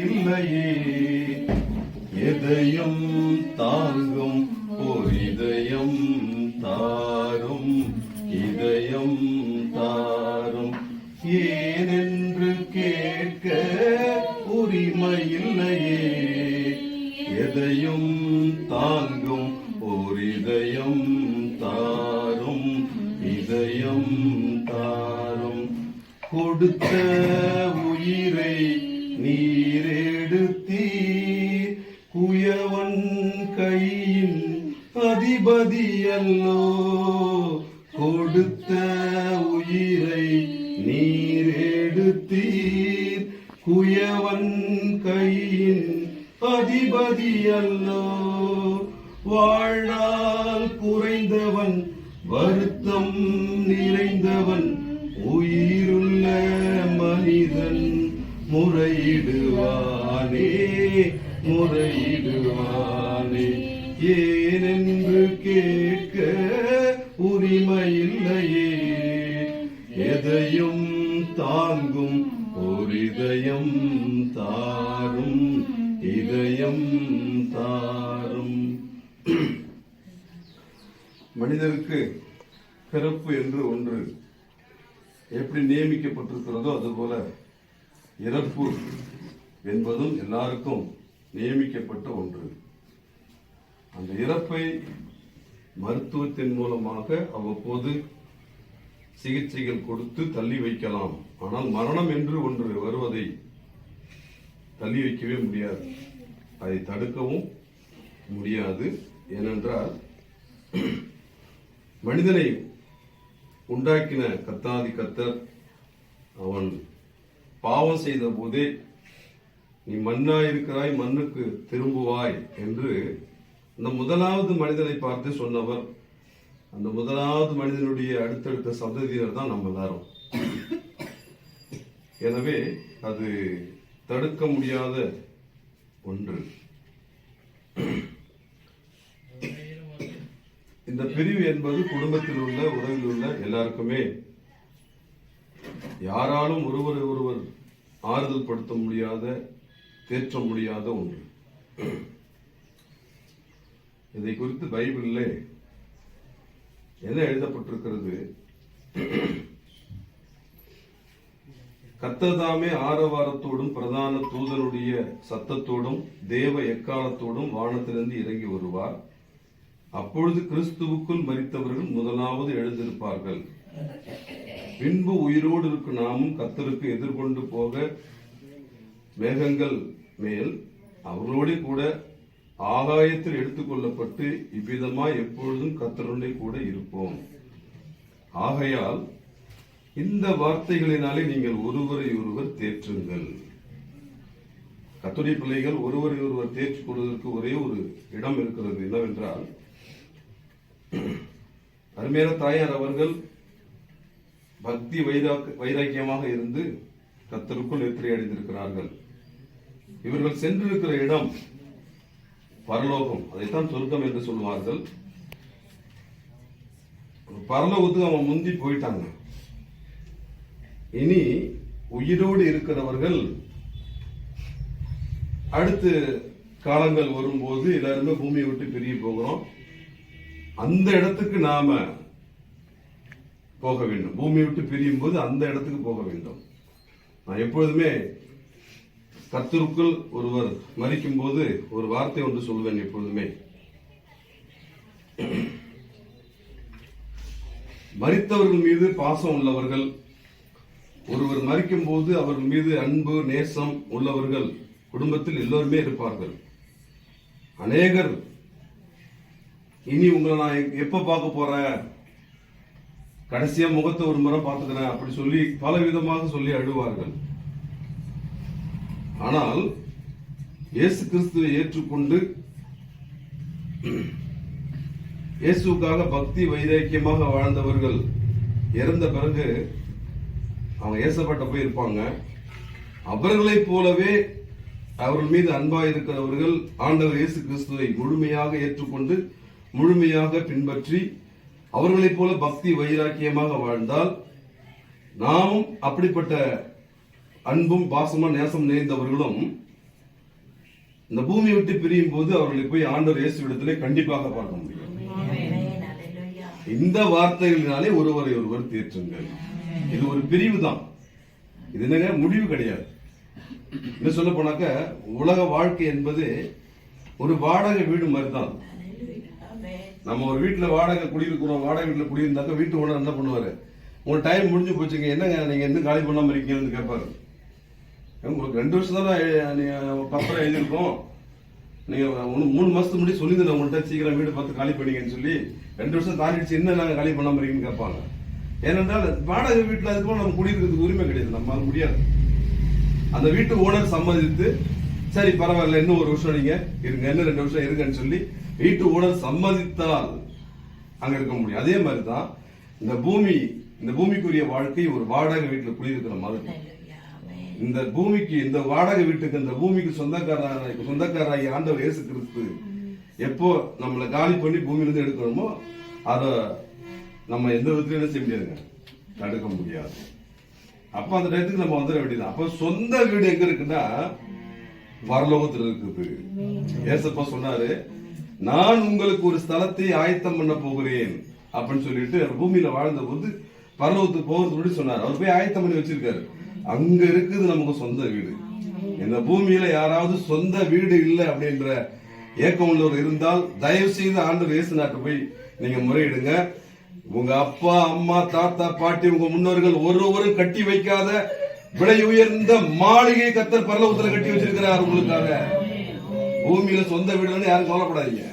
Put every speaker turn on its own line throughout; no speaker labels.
இல்லையே எதையும் தாங்கும் ஓர் இதயம் தாரும் இதயம் தாரும். ஏனென்று கேட்க உரிமை இல்லையே எதையும் தாங்கும் ஓர் இதயம் தாரும் இதயம் தாரும். கொடுத்த உயிரை நீரெடுத்தீர். குயவன் கையின் அதிபதி கொடுத்த உயிரை நீரெடுத்தீர். குயவன் கையின் அதிபதி வாழ்நாள் குறைந்தவன் வருத்தம் நிறைந்தவன் உயிருள்ள முறையிடுவானே முறையிடுவானே. ஏனென்று கேட்க உரிமையில்லையே. எதையும் தாங்கும் ஒரு இதயம் தாரும் இதயம் தாரும். மனிதருக்கு பிறப்பு என்று ஒன்று எப்படி நியமிக்கப்பட்டிருக்கிறதோ அதுபோல இறப்பு என்பதும் எல்லாருக்கும் நியமிக்கப்பட்ட ஒன்று. அந்த இறப்பை மருத்துவத்தின் மூலமாக அவ்வப்போது சிகிச்சைகள் கொடுத்து தள்ளி வைக்கலாம். ஆனால் மரணம் என்று ஒன்று வருவதை தள்ளி வைக்கவே முடியாது. அதை தடுக்கவும் முடியாது. ஏனென்றால் மனிதனை உண்டாக்கின கத்தாதி கத்தர் அவன் பாவம் செய்த போதே நீ மண்ணாயிருக்கிறாய் மண்ணுக்கு திரும்புவாய் என்று அந்த முதலாவது மனிதனை பார்த்து சொன்னவர். அந்த முதலாவது மனிதனுடைய அடுத்தடுத்த சந்ததியினர் தான் நம்ம எல்லாரும். எனவே அது தடுக்க முடியாத ஒன்று. இந்த பிரிவு என்பது குடும்பத்தில் உள்ள உறவில் உள்ள எல்லாருக்குமே யாராலும் ஒருவர் ஒருவர் ஆறுதல் படுத்த முடியாத தேற்ற முடியாத ஒன்று. இதை குறித்து பைபிளில் என்ன எழுதப்பட்டிருக்கிறது? கத்ததாமே ஆரவாரத்தோடும் பிரதான தூதனுடைய சத்தத்தோடும் தேவ எக்காலத்தோடும் வானத்திலிருந்து இறங்கி வருவார். அப்பொழுது கிறிஸ்துவுக்குள் மரித்தவர்கள் முதலாவது எழுந்திருப்பார்கள். பின்பு உயிரோடு இருக்கும் நாமும் கத்தருக்கு எதிர்கொண்டு போக மேகங்கள் மேல் அவர்களோடு கூட ஆகாயத்தில் எடுத்துக்கொள்ளப்பட்டு இவ்விதமாய் எப்பொழுதும் கத்தருடனே கூட இருப்போம். ஆகையால் இந்த வார்த்தைகளினாலே நீங்கள் ஒருவரை ஒருவர் தேற்றுங்கள். கத்துடைய பிள்ளைகள் ஒருவரை ஒருவர் தேற்றிக் கொள்வதற்கு ஒரே ஒரு இடம் இருக்கிறது என்னவென்றால் அருமையான தாயார் அவர்கள் பக்தி வைராக்க வைராக்கியமாக இருந்து கத்தருக்குள் நெத்திரை அடைந்திருக்கிறார்கள் இவர்கள் சென்றிருக்கிற இடம் பரலோகம். அதைத்தான் சொர்க்கம் என்று சொல்வார்கள் பரலோகத்துக்கு அவன் முந்தி போயிட்டாங்க. இனி உயிரோடு இருக்கிறவர்கள் அடுத்து காலங்கள் வரும்போது எல்லாருமே பூமியை விட்டு பிரிய போகிறோம். அந்த இடத்துக்கு நாம போக வேண்டும். பூமியை விட்டு பிரியும் போது அந்த இடத்துக்கு போக வேண்டும். நான் எப்பொழுதுமே கத்திற்குள் ஒருவர் மறிக்கும் போது ஒரு வார்த்தை ஒன்று சொல்வேன் எப்பொழுதுமே. மறித்தவர்கள் மீது பாசம் உள்ளவர்கள் ஒருவர் மறிக்கும் போது அவர்கள் மீது அன்பு நேசம் உள்ளவர்கள் குடும்பத்தில் எல்லோருமே இருப்பார்கள். அநேகர் இனி உங்களை நான் எப்ப பார்க்க போறேன்? கடைசியா முகத்தை ஒரு முறை பார்த்துக்கிறேன் அப்படி சொல்லி பல விதமாக சொல்லி அழுவார்கள். ஆனால் இயேசு கிறிஸ்துவை ஏற்றுக்கொண்டு இயேசுக்காக பக்தி வைராக்கியமாக வாழ்ந்தவர்கள் இறந்த பிறகு அவங்க ஏசப்பட்ட போய் இருப்பாங்க அவர்களைப் போலவே அவர்கள் மீது அன்பாக இருக்கிறவர்கள் ஆண்டவர் இயேசு கிறிஸ்துவை முழுமையாக ஏற்றுக்கொண்டு முழுமையாக பின்பற்றி அவர்களைப் போல பக்தி வைராக்கியமாக வாழ்ந்தால் நாமும் அப்படிப்பட்ட அன்பும் பாசமும் நேசம் நிறைந்தவர்களும் இந்த பூமியை விட்டு பிரியும் போது அவர்களை போய் ஆண்டவர் இயேசு இடத்திலே கண்டிப்பாக பார்க்க முடியும். இந்த வார்த்தைகளினாலே ஒருவரை ஒருவர் தேற்றுங்கள். இது ஒரு பிரிவு தான். இது என்னங்க? முடிவு கிடையாது. இன்னும் சொல்ல போனாக்க உலக வாழ்க்கை என்பது ஒரு வாடகை வீடு மாதிரி தான் நம்ம ஒரு வீட்டுல வாடகை குடியிருக்கிறோம் வாடகை வீட்டுல குடியிருந்தாக்க வீட்டு ஓனர் என்ன பண்ணுவாரு? உங்க டைம் முடிஞ்சு போச்சுங்க என்னங்க நீங்க என்ன காலி பண்ணாம இருக்கீங்கன்னு கேட்பாரு. உங்களுக்கு ரெண்டு வருஷம் தானே நீங்கள் பத்திரம் எழுதியிருக்கோம். நீங்க ஒன்று மூணு மாசத்துக்கு முன்னாடி சொல்லியிருந்தேன் உங்கள்கிட்ட சீக்கிரம் வீடு பார்த்து காலி பண்ணீங்கன்னு சொல்லி. ரெண்டு வருஷம் தாண்டிடுச்சு என்ன நாங்க காலி பண்ணாம இருக்கீங்கன்னு கேட்பாங்க. ஏனென்றால் வாடகை வீட்டுல அதுக்கும் நம்ம குடியிருக்கிறதுக்கு உரிமை கிடையாது நம்மளால முடியாது. அந்த வீட்டு ஓனர் சம்மதித்து சரி பரவாயில்ல இன்னும் ஒரு வருஷம் நீங்க இருங்க இன்னும் ரெண்டு வருஷம் இருங்கன்னு சொல்லி வீட்டு ஓனர் சம்மதித்தால் அங்க இருக்க முடியும். அதே மாதிரி தான் இந்த பூமி இந்த பூமிக்குரிய வாழ்க்கை ஒரு வாடகை வீட்டுல குடியிருக்கிற மாதிரி. இந்த பூமிக்கு இந்த வாடகை வீட்டுக்கு இந்த பூமிக்கு சொந்தக்காரராக சொந்தக்காரராகி ஆண்டவர் இயேசு கிறிஸ்து எப்போ நம்மளை காலி பண்ணி பூமியில இருந்து எடுக்கிறோமோ அத நம்ம எந்த விதத்திலும் என்ன செய்ய முடியாதுங்க. தடுக்க முடியாது. அப்ப அந்த டயத்துக்கு நம்ம வந்துட வேண்டியது அப்ப சொந்த வீடு எங்க இருக்குன்னா பரலோகத்துல இருக்குது. ஏசப்பா சொன்னாரு நான் உங்களுக்கு ஒரு ஸ்தலத்தை ஆயத்தம் பண்ண போகிறேன் அப்படின்னு சொல்லிட்டு அவர் பூமியில வாழ்ந்த போது பரலோகத்துக்கு போகிறது முன்னாடி சொன்னார். அவர் போய் ஆயத்தம் பண்ணி வச்சிருக்காரு. அங்க இருக்குது நமக்கு சொந்த வீடு. இந்த பூமியில யாராவது சொந்த வீடு இல்லை அப்படின்ற ஏக்கம் உள்ளவர் இருந்தால் தயவு செய்து ஆண்டு இயேசு நாட்டு போய் நீங்க முறையிடுங்க. உங்க அப்பா அம்மா தாத்தா பாட்டி உங்க முன்னோர்கள் ஒருவரும் கட்டி வைக்காத விலை உயர்ந்த மாளிகை கத்தர் பரலோகத்துல கட்டி வச்சிருக்கிறார் உங்களுக்காக. பூமியில சொந்த வீடுன்னு யாரும் கவலைப்படாதீங்க.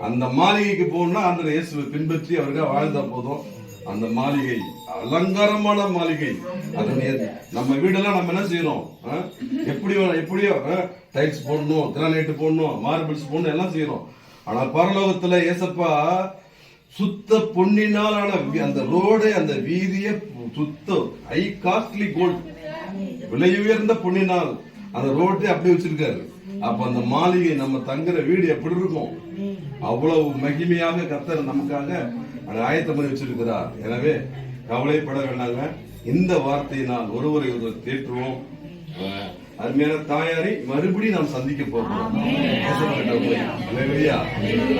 அந்த மாளிகைக்கு போகணும்னா அந்த இயேசுவை பின்பற்றி அவர்கள் வாழ்ந்தா போதும். அந்த மாளிகை அலங்காரமான மாளிகை. அதனுடைய நம்ம வீடெல்லாம் நம்ம என்ன செய்யறோம்? ஆ? எப்படி எப்படியோ டைல்ஸ் போடணும் கிரானைட் போடணும் மார்பிள்ஸ் போடணும் எல்லாம் செய்யறோம். ஆனா பரலோகத்துல ஏசப்பா சுத்த பொன்னினால் வி- அந்த ரோடு அந்த வீதிய சுத்த ஹை காஸ்ட்லி கோல்ட் விலை உயர்ந்த பொன்னினால் அந்த ரோட்டை அப்படி வச்சிருக்காரு. அப்ப அந்த மாளிகை நம்ம தங்குற வீடு எப்படி இருக்கும்? அவ்வளவு மகிமையாக கத்தர் நமக்காக ஆயத்தம் பண்ணி வச்சிருக்கிறார். எனவே கவலைப்பட வேண்டாங்க. இந்த வார்த்தையினால் ஒருவரை ஒருவர் தேற்றுவோம் அருமையான தாயாரை மறுபடியும் நாம் சந்திக்க போகிறோம்.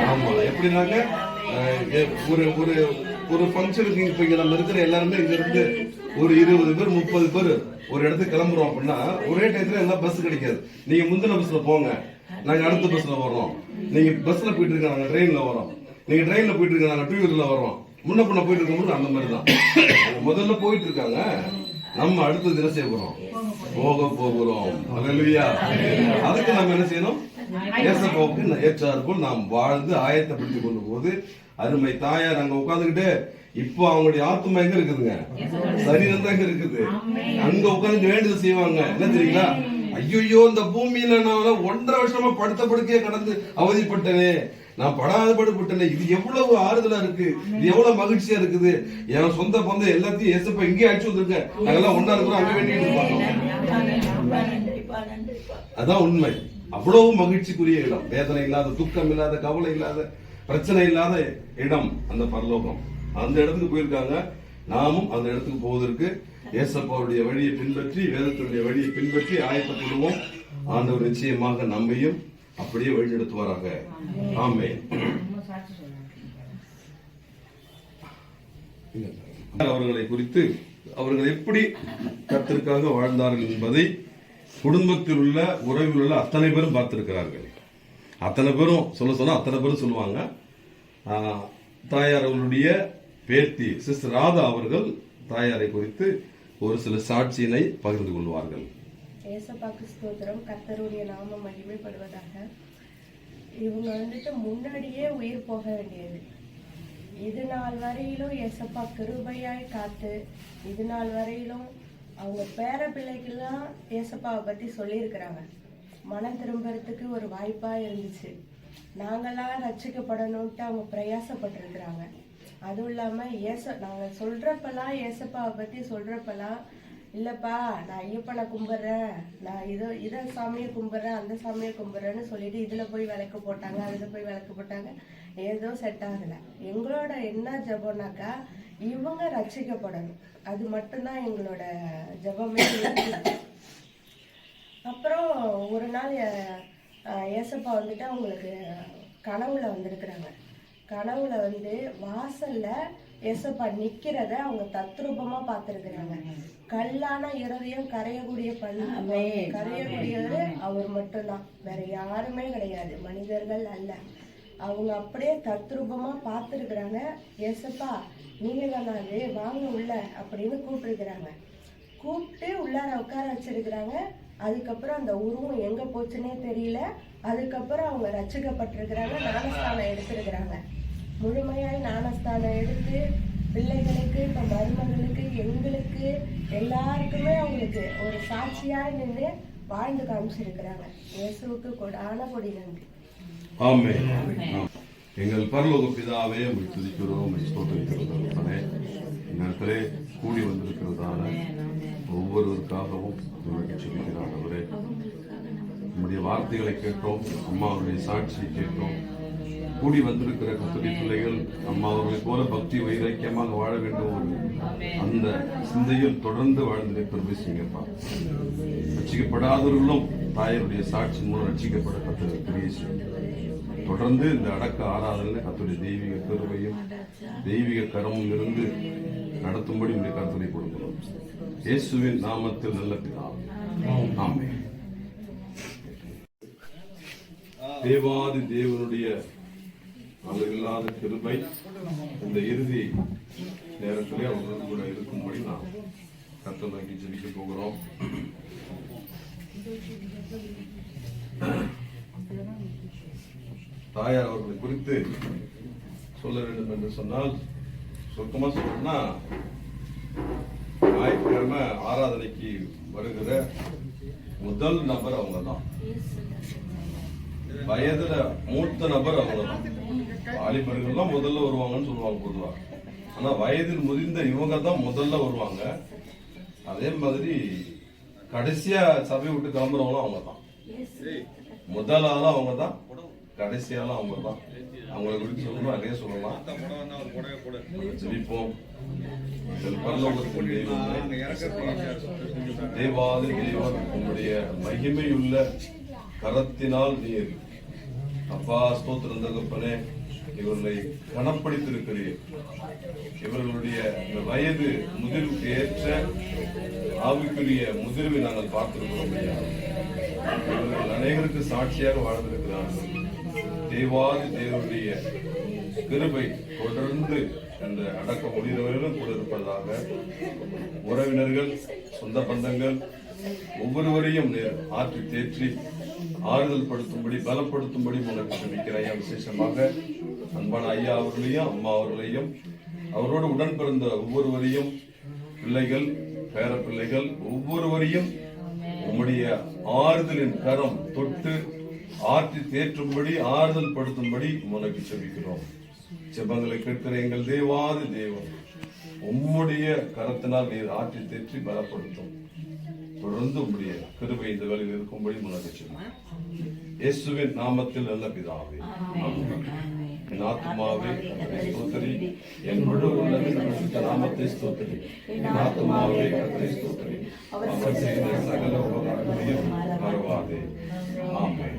ஆமா. எப்படினாக்க அஹ், எ- ஒரு ஒரு ஒரு ஃபங்க்ஷனுக்கு இப்ப இங்க நம்ம இருக்கிற எல்லாருமே இங்க இருந்து ஒரு இருபது பேர் முப்பது பேர் ஒரு இடத்துக்கு கிளம்புறோம் அப்படின்னா ஒரே டயத்துல எல்லாம் பஸ் கிடைக்காது. நீங்க முந்தின பஸ்ல போங்க. நாங்க அடுத்த பஸ்ல வர்றோம். நீங்க பஸ்ல போயிட்டு இருக்க நாங்க ட்ரெயின்ல வரோம் நீங்க ட்ரெயின்ல போயிட்டு இருக்க நாங்க டூ வீலர்ல வரோம் முன்ன பின்ன போயிட்டு இருக்கும்போது அந்த மாதிரி தான். முதல்ல போயிட்டு இருக்காங்க. நம்ம அடுத்தது என்ன செய்ய போறோம். போக போகிறோம். அதுக்கு நம்ம என்ன செய்யணும்? ஏசப்பாவுக்கு ஏற்றார் போல் நாம் வாழ்ந்து ஆயத்தப்படுத்திக் கொள்ளும் போது அருமை தாயார் அங்க உட்காந்துக்கிட்டு இப்போ அவங்களுடைய ஆத்மா எங்க இருக்குதுங்க? சரீரம் தான் எங்க இருக்குது. அங்க உட்கார்ந்து வேண்டுதல் செய்வாங்க. என்ன தெரியுங்களா? ஐயோ இந்த பூமியில நான் ஒன்றரை வருஷமா படுத்த படுக்கையே கடந்து அவதிப்பட்டனே. நான் படாத படுபட்டனே. இது எவ்வளவு ஆறுதலா இருக்கு. இது எவ்வளவு மகிழ்ச்சியா இருக்குது. என் சொந்த பந்தம் எல்லாத்தையும் ஏசப்பா இங்கே அடிச்சு வந்திருக்கேன் நாங்கெல்லாம் ஒன்னா இருக்கிறோம் அங்க வேண்டிட்டு இருப்பாங்க. அதான் உண்மை. அவ்வளவு மகிழ்ச்சிக்குரிய இடம். வேதனை இல்லாத துக்கம் இல்லாத கவலை இல்லாத பிரச்சனை இல்லாத இடம் அந்த பரலோகம். அந்த இடத்துக்கு போயிருக்காங்க. நாமும் அந்த இடத்துக்கு போவதற்கு ஏசப்பாவுடைய வழியை பின்பற்றி வேதத்தினுடைய வழியை பின்பற்றி ஆயத்தப்படுவோம். ஆண்டவர் நிச்சயமாக நம்மையும் அப்படியே வழிநடத்துவாராக. ஆமே அவர்களை குறித்து அவர்கள் எப்படி கர்த்தருக்காக வாழ்ந்தார்கள் என்பதை குடும்பத்தில் உள்ள உறவில் உள்ள அத்தனை பேரும் பார்த்திருக்கிறார்கள். அத்தனை பேரும் சொல்ல சொன்னா அத்தனை பேரும் சொல்லுவாங்க. தாயார் அவர்களுடைய பேத்தி சிஸ்டர் ராதா அவர்கள் தாயாரை குறித்து ஒரு சில சாட்சியினை பகிர்ந்து கொள்வார்கள்.
ஏசப்பாக்கு ஸ்தோத்திரம் கர்த்தருடைய நாம மகிமைப்படுவதாக. இவங்க வந்துட்டு முன்னாடியே உயிர் போக வேண்டியது. இது நாள் வரையிலும் ஏசப்பா கிருபையாய் காத்து இது நாள் வரையிலும் அவங்க பேர பிள்ளைக்கெல்லாம் ஏசப்பாவை பத்தி சொல்லியிருக்கிறாங்க. மனம் திரும்புறதுக்கு ஒரு வாய்ப்பா இருந்துச்சு. நாங்களாம் ரட்சிக்கப்படணும்ட்டு அவங்க பிரயாசப்பட்டிருக்கிறாங்க. அதுவும் இல்லாம ஏச நாங்க சொல்றப்பெல்லாம் ஏசப்பாவை பத்தி சொல்றப்பெல்லாம் இல்லப்பா நான் ஐயப்பனை கும்பிட்றேன் நான் இதோ இதை சாமியை கும்பிட்றேன் அந்த சாமியை கும்பிட்றேன்னு சொல்லிட்டு இதுல போய் விளக்கு போட்டாங்க அதுல போய் விளக்கு போட்டாங்க. ஏதோ செட் ஆகல. எங்களோட என்ன ஜபம்னாக்கா இவங்க ரட்சிக்கப்படணும். அது மட்டும்தான் எங்களோட ஜெபமே. அப்புறம் ஒரு நாள் ஏசப்பா வந்துட்டு அவங்களுக்கு கனவுல வந்திருக்கிறாங்க. கனவுல வந்து வாசல்ல ஏசப்பா நிக்கிறத அவங்க தத்ரூபமா பார்த்திருக்கிறாங்க கல்லான இருதயம் கரையக்கூடிய பள்ளி கரையக்கூடியவர் அவர் மட்டும்தான். வேற யாருமே கிடையாது. மனிதர்கள் அல்ல. அவங்க அப்படியே தத்ரூபமா பார்த்துருக்குறாங்க ஏசப்பா நீங்க தானா அது வாங்க உள்ள அப்படின்னு கூப்பிட்டுருக்குறாங்க. கூப்பிட்டு உள்ளார உட்கார வச்சிருக்கிறாங்க. அதுக்கப்புறம் அந்த உருவம் எங்க போச்சுன்னே தெரியல. அதுக்கப்புறம் அவங்க ரட்சிக்கப்பட்டிருக்கிறாங்க ஞானஸ்தானம் எடுத்திருக்கிறாங்க. முழுமையாய் ஞானஸ்தானம் எடுத்து பிள்ளைகளுக்கு இப்ப மருமகளுக்கு எங்களுக்கு எல்லாருக்குமே அவங்களுக்கு ஒரு சாட்சியாய் நின்று வாழ்ந்து காமிச்சிருக்கிறாங்க. இயேசுவுக்கு கொடான கொடி நன்றி.
ஆமென். ஆம். எங்கள் பரலோக பிதாவே உம்மை துதிக்கிறோம் உம்மை ஸ்தோத்திரிக்கிறோம் நேரத்திலே கூடி வந்திருக்கிறதான ஒவ்வொருவருக்காகவும் உங்களுக்கு சொல்லுகிறார் அவரே வார்த்தைகளை கேட்டோம் அம்மாவுடைய சாட்சியை கேட்டோம். கூடி வந்திருக்கிற கத்துடைய பிள்ளைகள் அம்மா அவர்களைப் போல பக்தி வைராக்கியமாக வாழ வேண்டும். ஒரு அந்த சிந்தையில் தொடர்ந்து வாழ்ந்திருக்கிற பெருமை செய்யுங்கப்பா தாயருடைய சாட்சி மூலம் ரசிக்கப்பட கத்து கிரியை தொடர்ந்து இந்த அடக்க ஆராதனை கத்துடைய தெய்வீக பெருமையும் தெய்வீக கரமும் இருந்து நடத்தும்படி உடைய கருத்துரை கொடுக்கிறோம் இயேசுவின் நாமத்தில் நல்ல பிதாவே ஆமென். தேவாதி தேவனுடைய அளவில்லாத கிருபை இந்த இறுதி நேரத்திலே அவர்களோடு கூட இருக்கும்படி நாம் கர்த்தர் நோக்கி ஜெபிக்க போகிறோம். தாயார் அவர்களை குறித்து சொல்ல வேண்டும் என்று சொன்னால் சுருக்கமா சொல்லணும்னா ஞாயிற்றுக்கிழமை ஆராதனைக்கு வருகிற முதல் நபர் அவங்க தான் வயதுல மூத்த நபர் அவங்க தான் வாலிபர்கள்லாம் முதல்ல வருவாங்கன்னு சொல்லுவாங்க பொதுவா. ஆனா வயதில் முதிர்ந்த இவங்க தான் முதல்ல வருவாங்க. அதே மாதிரி கடைசியா சபை விட்டு கிளம்புறவங்களும் அவங்க தான் முதல் அவங்க தான் கடைசியாலும் அவங்க தான் அவங்களை குறித்து சொல்லணும் அதே சொல்லலாம் ஜெபிப்போம். தேவாதி தேவன் உங்களுடைய மகிமையுள்ள கரத்தினால் நீர். அப்பா ஸ்தோத்திரம் தகப்பனே இவர்களை கனப்படுத்திருக்கிறீர் இவர்களுடைய இந்த வயது முதிர்வுக்கு ஏற்ற ஆவிக்குரிய முதிர்வை நாங்கள் பார்த்திருக்கிறோம் ஐயா. இவர்கள் அனைவருக்கு சாட்சியாக வாழ்ந்திருக்கிறார்கள். தேவாதி தேவனுடைய கிருபை தொடர்ந்து அந்த அடக்க முடிந்தவர்களும் கூட இருப்பதாக உறவினர்கள் சொந்த பந்தங்கள் ஒவ்வொருவரையும் ஆற்றி தேற்றி ஆறுதல் படுத்தும்படி பலப்படுத்தும்படி உனக்கு ஜெபிக்கிறேன் ஐயா விசேஷமாக அன்பான ஐயா அவர்களையும் அம்மா அவர்களையும் அவரோடு உடன் பிறந்த ஒவ்வொருவரையும் பிள்ளைகள் பேர பிள்ளைகள் ஒவ்வொருவரையும் உம்முடைய ஆறுதலின் கரம் தொட்டு ஆற்றி தேற்றும்படி ஆறுதல் படுத்தும்படி உனக்கு செபிக்கிறோம். செபங்களை கேட்கிற எங்கள் தேவாதி தெய்வம் உம்முடைய கரத்தினால் நீர் ஆற்றி தேற்றி பலப்படுத்தும். தொடர்ந்து உம்முடைய கிருபை இந்த வேலையில் இருக்கும்படி உனக்கு செபிக்கிறோம். இயேசுவின் நாமத்தில் நல்ல பிதாவே ஆமென். என் ஆத்துமாவே ஸ்தோத்திரி. என் முழு உள்ளமே பரிசுத்த நாமத்தை ஸ்தோத்திரி. என் ஆத்துமாவே கர்த்தரை ஸ்தோத்திரி. அவர் செய்த சகல உபகாரங்களையும் மறவாதே. ஆமென்.